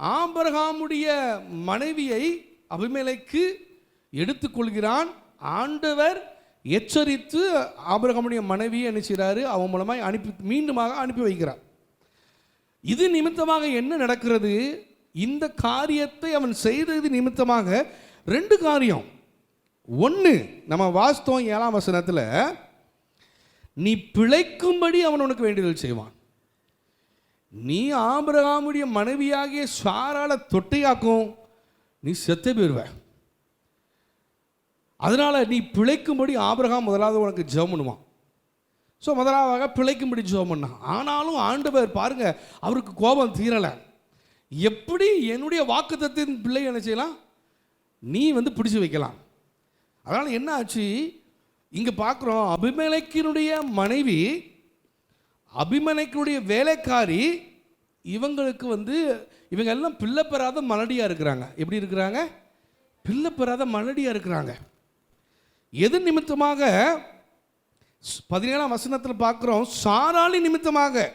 ஆபிரகாமுடைய மனைவியை அபிமேலைக்கு எடுத்துக்கொள்கிறான். ஆண்டவர் எச்சரித்து ஆபரகமுடைய மனைவியை என்ன செய்கிறாரு? அவன் மூலமாக அனுப்பி மீண்டுமாக அனுப்பி வைக்கிறார். இது நிமித்தமாக என்ன நடக்கிறது? இந்த காரியத்தை அவன் செய்தது நிமித்தமாக ரெண்டு காரியம். ஒன்று நம்ம வாஸ்தவம் ஏழாம் வசனத்தில் நீ பிழைக்கும்படி அவன் உனக்கு வேண்டுதல் செய்வான். நீ ஆபிரகாமுடைய மனைவியாகிய சாரால தொட்டையாக்கும் நீ செத்து போயிடுவ அதனால் நீ பிழைக்கும்படி ஆபிரகாம் முதலாவது உனக்கு ஜெபம் பண்ணுவான். ஸோ முதலாவதாக பிழைக்கும்படி ஜெபம் பண்ணான். ஆனாலும் ஆண்டவர் பாருங்க அவருக்கு கோபம் தீரலை. எப்படி என்னுடைய வாக்குத்தத்தின் பிள்ளை என்ன செய்யலாம்? நீ வந்து பிடிச்சு வைக்கலாம். அதனால் என்ன ஆச்சு? இங்கே பார்க்குறோம் அபிமலைக்கினுடைய மனைவி அபிமனைக்குடைய வேலைக்காரி இவங்களுக்கு வந்து இவங்க எல்லாம் பிள்ளை பெறாத மலடியாக இருக்கிறாங்க. எப்படி இருக்கிறாங்க? பிள்ளை பெறாத மலடியாக இருக்கிறாங்க. எது நிமித்தமாக பதினேழாம் வசனத்தில் பார்க்குறோம் சாராளி நிமித்தமாக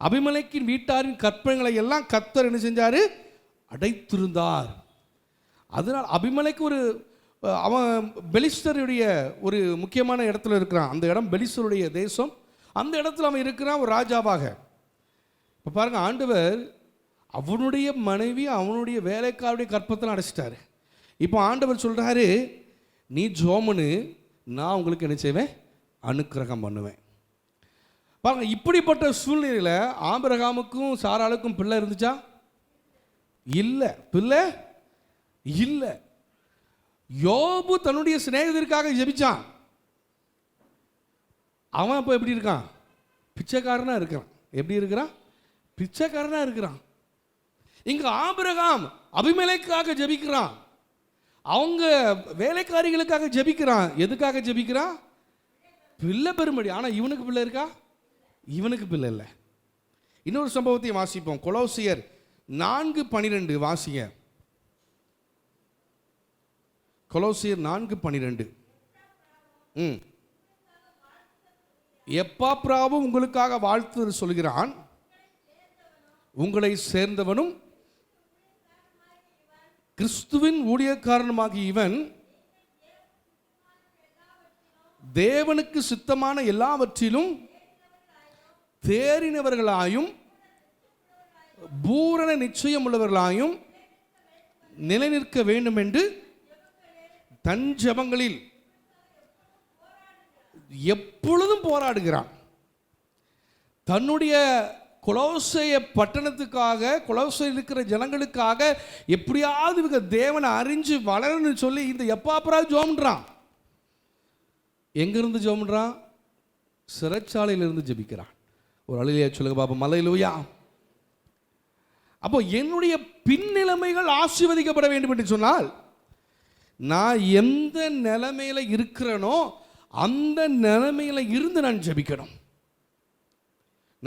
அபிமலைக்கின் வீட்டாரின் கற்பனைகளை எல்லாம் கத்தர் என்ன செஞ்சார்? அடைத்திருந்தார். அதனால் அபிமலைக்கு ஒரு அவன் பெலிஸ்டருடைய ஒரு முக்கியமான இடத்துல இருக்கிறான். அந்த இடம் பெலிஸ்டருடைய தேசம். அந்த இடத்துல அவன் இருக்கிறான் ஒரு ராஜாவாக. இப்போ பாருங்க ஆண்டவர் அவனுடைய மனைவி அவனுடைய வேலைக்காருடைய கற்பத்தில் அடைச்சிட்டாரு. இப்போ ஆண்டவர் சொல்கிறாரு நீ ஜோமனு நான் உங்களுக்கு என்ன செய்வேன்? அனுக்கிரகம் பண்ணுவேன். பாருங்க இப்படிப்பட்ட சூழ்நிலையில் ஆபிரகாமுக்கும் சாராளுக்கும் பிள்ளை இருந்துச்சா? இல்லை. பிள்ளை இல்லை. யோபு தன்னுடைய சிநேகிதருக்காக ஜெபிச்சான். அவன் இப்போ எப்படி இருக்கான்? பிச்சைக்காரனாக இருக்கிறான். எப்படி இருக்கிறான்? பிச்சைக்காரனாக இருக்கிறான். இங்கே ஆபிரகாம் அபிமலைக்காக ஜெபிக்கிறான். அவங்க வேலைக்காரிகளுக்காக ஜெபிக்கிறான். எதுக்காக ஜெபிக்கிறான்? பிள்ளை பெரும்படி ஆனால் இவனுக்கு பிள்ளை இருக்கா? இவனுக்கு பிள்ளை இல்லை. இன்னொரு சம்பவத்தையும் வாசிப்போம். கொலோசியர் நான்கு பனிரெண்டு வாசிங்க. கொலோசியர் நான்கு பனிரெண்டு. ம். எப்பாப்ராவும் உங்களுக்காக வாழ்த்து சொல்கிறான்? உங்களை சேர்ந்தவனும் கிறிஸ்துவின் ஊழியக்காரனுமாகிய இவன் தேவனுக்கு சித்தமான எல்லாவற்றிலும் தேறினவர்களாயும் பூரண நிச்சயம் உள்ளவர்களாயும் நிலைநிற்க வேண்டும் என்று தன் ஜபங்களில் எப்பொழுதும் போராடுகிறான். தன்னுடைய குலோசைய பட்டணத்துக்காக குலோசை இருக்கிற ஜனங்களுக்காக எப்படியாவது இவங்க தேவனை அறிஞ்சு வளரணும்னு சொல்லி இந்த எப்பாப்பரா ஜோம்ன்றான். எங்கேருந்து ஜோம்ன்றான்? சிறைச்சாலையிலிருந்து ஜெபிக்கிறான். ஒரு அழிலையா சொல்லுங்க பாப்பா மலையிலூயா அப்போ என்னுடைய பின்னிலைமைகள் ஆசீர்வதிக்கப்பட வேண்டும் என்று சொன்னால் நான் எந்த நிலைமையில் இருக்கிறேனோ அந்த நிலைமையில இருந்து நான் ஜெபிக்கணும்.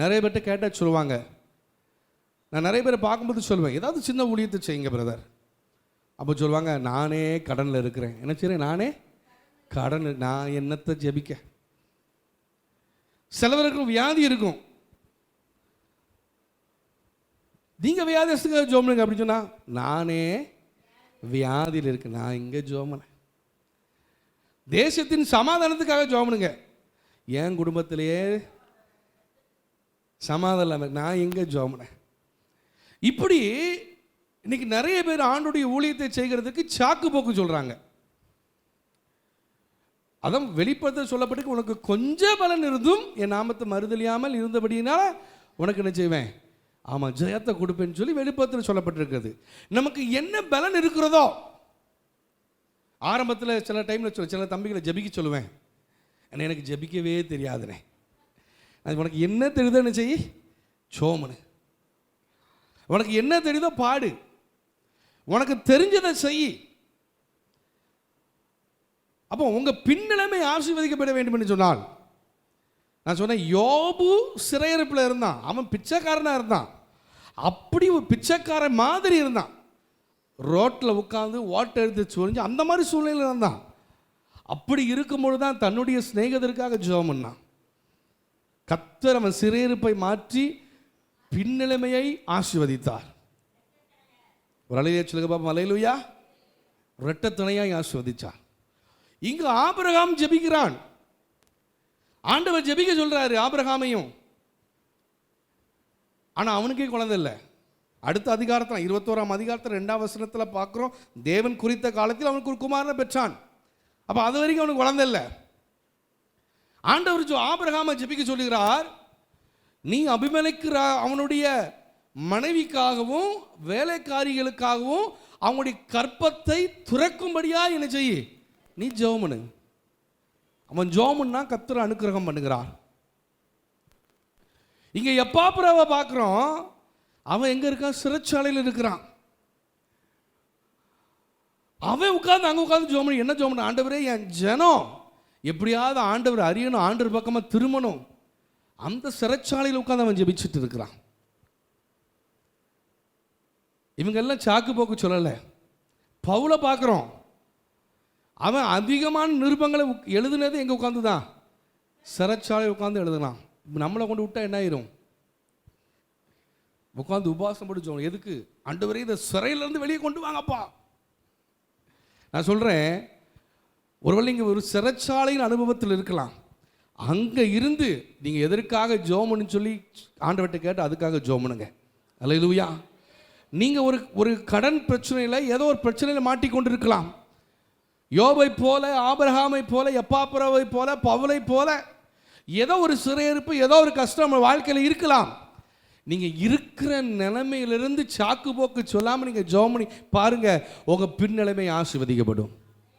நிறைய பேர்ட்ட கேட்டால் சொல்லுவாங்க. நான் நிறைய பேரை பார்க்கும்போது சொல்லுவேன் ஏதாவது சின்ன ஊழியத்தை செய்யுங்க பிரதர் அப்போ சொல்லுவாங்க நானே கடனில் இருக்கிறேன். என்ன செய்றேன்? நானே கடன் நான் என்னத்தை ஜபிக்க? சிலவருக்கு வியாதி இருக்கும். நீங்கள் வியாதிஸ்துக்காக ஜோமனுங்க அப்படின்னு சொன்னால் நானே வியாதியில் இருக்கு நான் இங்கே ஜோமனை தேசத்தின் சமாதானத்துக்காக ஜோமனுங்க என் குடும்பத்திலேயே சமாதானம் இல்லாமல் நான் எங்கே ஜோமனேன் இப்படி இன்னைக்கு நிறைய பேர் ஆண்டுடைய ஊழியத்தை செய்கிறதுக்கு சாக்கு போக்கு சொல்கிறாங்க அதான் வெளிப்படுத்த சொல்லப்பட்டு உனக்கு கொஞ்சம் பலன் இருந்தும் என் நாமத்தை மறுதலியாமல் இருந்தபடினால உனக்கு என்ன செய்வேன்? ஆமாம் ஜெயத்தை கொடுப்பேன்னு சொல்லி வெளிப்பத்தில் சொல்லப்பட்டிருக்கிறது. நமக்கு என்ன பலன் இருக்கிறதோ ஆரம்பத்தில் சில டைமில் சொல்ல சில தம்பிகளை ஜெபிக்க சொல்லுவேன். ஆனால் எனக்கு ஜெபிக்கவே தெரியாதுனே அது உனக்கு என்ன தெரியுதோ என்ன செய்? சோமனு. உனக்கு என்ன தெரியுதோ பாடு. உனக்கு தெரிஞ்சதை செய். அப்போ உங்கள் பின்னிலைமை ஆசீர்வதிக்கப்பட வேண்டும் என்று சொன்னால் நான் சொன்னேன் யோபு சிறையிருப்பில் இருந்தான். அவன் பிச்சைக்காரனாக இருந்தான். அப்படி ஒரு பிச்சைக்காரன் மாதிரி இருந்தான். ரோட்டில் உட்காந்து ஓட்டை எடுத்து சொரிஞ்சு அந்த மாதிரி சூழ்நிலையில் இருந்தான். அப்படி இருக்கும்பொழுது தான் தன்னுடைய சிநேகத்திற்காக ஜோம் பண்ணான். கத்தர் அவன் சிறையிருப்பை மாற்றி பின்னிலைமையை ஆசீர்வதித்தார். ஒரு அலையிலே சொல்லுங்க பாப்பா அலையிலுயா ரெட்ட துணையாய் இங்கு ஆபிரகாம் ஜெபிக்கிறான். ஆண்டவர் ஜெபிக்க சொல்றாரு ஆபிரகாமையும். ஆனால் அவனுக்கே குழந்தை இல்லை. அடுத்த அதிகாரத்தில் இருபத்தோராம் அதிகாரத்தில் ரெண்டாம் வசனத்தில் பார்க்குறோம் தேவன் குறித்த காலத்தில் அவனுக்கு ஒரு குமாரனை பெற்றான். அப்போ அது வரைக்கும் அவனுக்கு குழந்தை இல்லை. ஆண்டவர் ஜோ ஆபிரகாமை ஜெபிக்க சொல்லுகிறார் நீ அபிமலைக்கிற அவனுடைய மனைவிக்காகவும் வேலைக்காரிகளுக்காகவும் அவங்களுடைய கற்பத்தை துறக்கும்படியா என்ன செய்ய நீ ஜோமனு அவன் ஜோமுன்னா கத்துற அனுக்கிரகம் பண்ணுகிறார். இங்கே எப்பாப்புறாவை பார்க்குறோம் அவன் எங்கே இருக்கான்? சிறைச்சாலையில் இருக்கிறான். அவன் உட்காந்து அங்கே உட்காந்து ஜோமனி என்ன ஜோமனி ஆண்டவரே என் ஜனம். எப்படியாவது ஆண்டவர் அறியணும் ஆண்டவர் பக்கமாக திரும்பணும். அந்த சிறைச்சாலையில் உட்காந்து அவன் ஜெபிச்சுட்டு இருக்கிறான். இவங்க எல்லாம் சாக்கு போக்கு சொல்லலை. பவுலை பார்க்குறோம். அவன் அதிகமான நிருபங்களை எழுதுனது எங்கே உட்காந்து தான் சிறைச்சாலை உட்காந்து எழுதலாம் நம்மளை கொண்டு விட்டா என்ன ஆயிரும்? உட்காந்து உபாசம் படிச்சோம் எதுக்கு? ஆண்டவரே இந்த சிறையிலேருந்து வெளியே கொண்டு வாங்கப்பா. நான் சொல்கிறேன் ஒருவேளை நீங்கள் ஒரு சிறைச்சாலையின் அனுபவத்தில் இருக்கலாம். அங்கே இருந்து நீங்கள் எதற்காக ஜோமனு சொல்லி ஆண்டவர்கிட்ட கேட்டு அதுக்காக ஜோமனுங்க. இதுவையா நீங்கள் ஒரு ஒரு கடன் பிரச்சனையில் ஏதோ ஒரு பிரச்சனையில் மாட்டிக்கொண்டு இருக்கலாம் யோபை போல ஆபரஹாமை போல எப்பாப்புறவை போல பவுலை போல ஏதோ ஒரு சிறையிருப்பு ஏதோ ஒரு கஷ்டம் வாழ்க்கையில் இருக்கலாம். நீங்கள் இருக்கிற நிலைமையிலிருந்து சாக்கு போக்கு சொல்லாமல் நீங்கள் ஜோமனி பாருங்க உங்கள் பின்னிலைமை ஆசிர்வதிக்கப்படும்.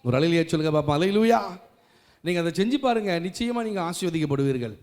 ஒரு அலையிலேயே சொல்லுங்கள் பாப்பா அலையிலுயா. நீங்கள் அதை செஞ்சு பாருங்கள் நிச்சயமாக நீங்கள் ஆசீர்வதிக்கப்படுவீர்கள்.